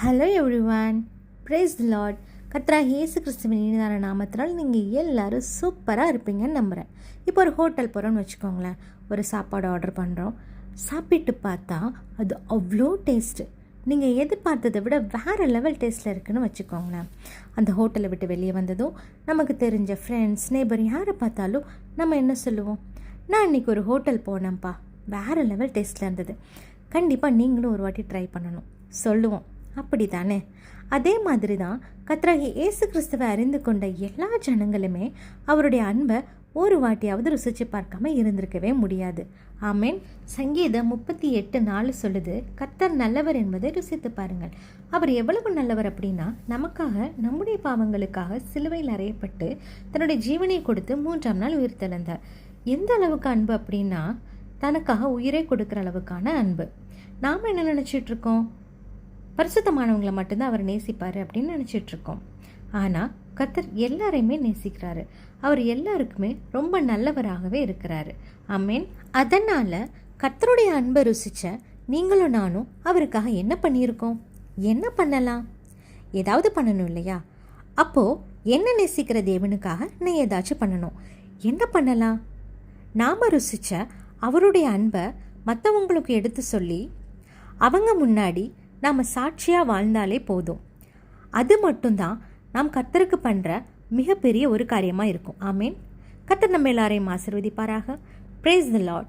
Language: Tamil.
Hello everyone praise the lord கத்ரா இயேசு கிறிஸ்துவின் இனிதான நாமத்தினால் நீங்கள் எல்லாரும் சூப்பராக இருப்பீங்கன்னு நம்புகிறேன் இப்போ ஒரு ஹோட்டல் போகிறோம்னு வச்சுக்கோங்களேன். ஒரு சாப்பாடு ஆர்டர் பண்ணுறோம் சாப்பிட்டு பார்த்தா அது அவ்வளோ டேஸ்ட்டு நீங்கள் எதிர்பார்த்ததை விட வேறு லெவல் டேஸ்ட்டில் இருக்குன்னு வச்சுக்கோங்களேன். அந்த ஹோட்டலை விட்டு வெளியே வந்ததும் நமக்கு தெரிஞ்ச ஃப்ரெண்ட்ஸ் நேபர் யாரை பார்த்தாலும் நம்ம என்ன சொல்லுவோம்? நான் இன்றைக்கி ஒரு ஹோட்டல் போனேன்ப்பா. வேறு லெவல் டேஸ்ட்டில் இருந்தது. கண்டிப்பாக நீங்களும் ஒரு வாட்டி ட்ரை பண்ணணும். சொல்லுவோம். அப்படி தானே அதே மாதிரி தான் கத்ராகி இயேசு கிறிஸ்துவை அறிந்து கொண்ட எல்லா ஜனங்களுமே அவருடைய அன்பை ஒரு வாட்டியாவது ருசிச்சு பார்க்காம இருந்திருக்கவே முடியாது. ஆமேன். சங்கீதம் முப்பத்தி எட்டு நாலு சொல்லுது கர்த்தர் நல்லவர் என்பதை ருசித்து பாருங்கள். அவர் எவ்வளவு நல்லவர் அப்படின்னா நமக்காக நம்முடைய பாவங்களுக்காக சிலுவையில் அறையப்பட்டு தன்னுடைய ஜீவனை கொடுத்து மூன்றாம் நாள் உயிர் தெழுந்தார் எந்த அளவுக்கு அன்பு அப்படின்னா தனக்காக உயிரை கொடுக்குற அளவுக்கான அன்பு. நாம் என்ன நினச்சிட்டு இருக்கோம்? பரிசுத்தமானவங்களை மட்டும்தான் அவர் நேசிப்பார் அப்படின்னு நினச்சிட்ருக்கோம். ஆனால் கத்தர் எல்லாரையுமே நேசிக்கிறாரு. அவர் எல்லாருக்குமே ரொம்ப நல்லவராகவே இருக்கிறாரு. அம்மேன் அதனால் கத்தருடைய அன்பை ருசித்த நீங்களும் நானும் அவருக்காக என்ன பண்ணியிருக்கோம்? என்ன பண்ணலாம்? ஏதாவது பண்ணணும் இல்லையா? அப்போது என்ன நேசிக்கிற தேவனுக்காக நீ ஏதாச்சும் பண்ணணும். என்ன பண்ணலாம்? நாம் ருசித்த அவருடைய அன்பை மற்றவங்களுக்கு எடுத்து சொல்லி அவங்க முன்னாடி நாம் சாட்சியாக வாழ்ந்தாலே போதும். அது மட்டும்தான் நாம் கத்தருக்கு பண்ணுற மிகப்பெரிய ஒரு காரியமாக இருக்கும். ஆமீன். கத்தர் நம்ம எல்லாரையும் ஆசிர்வதிப்பாராக. பிரேஸ் த லார்ட்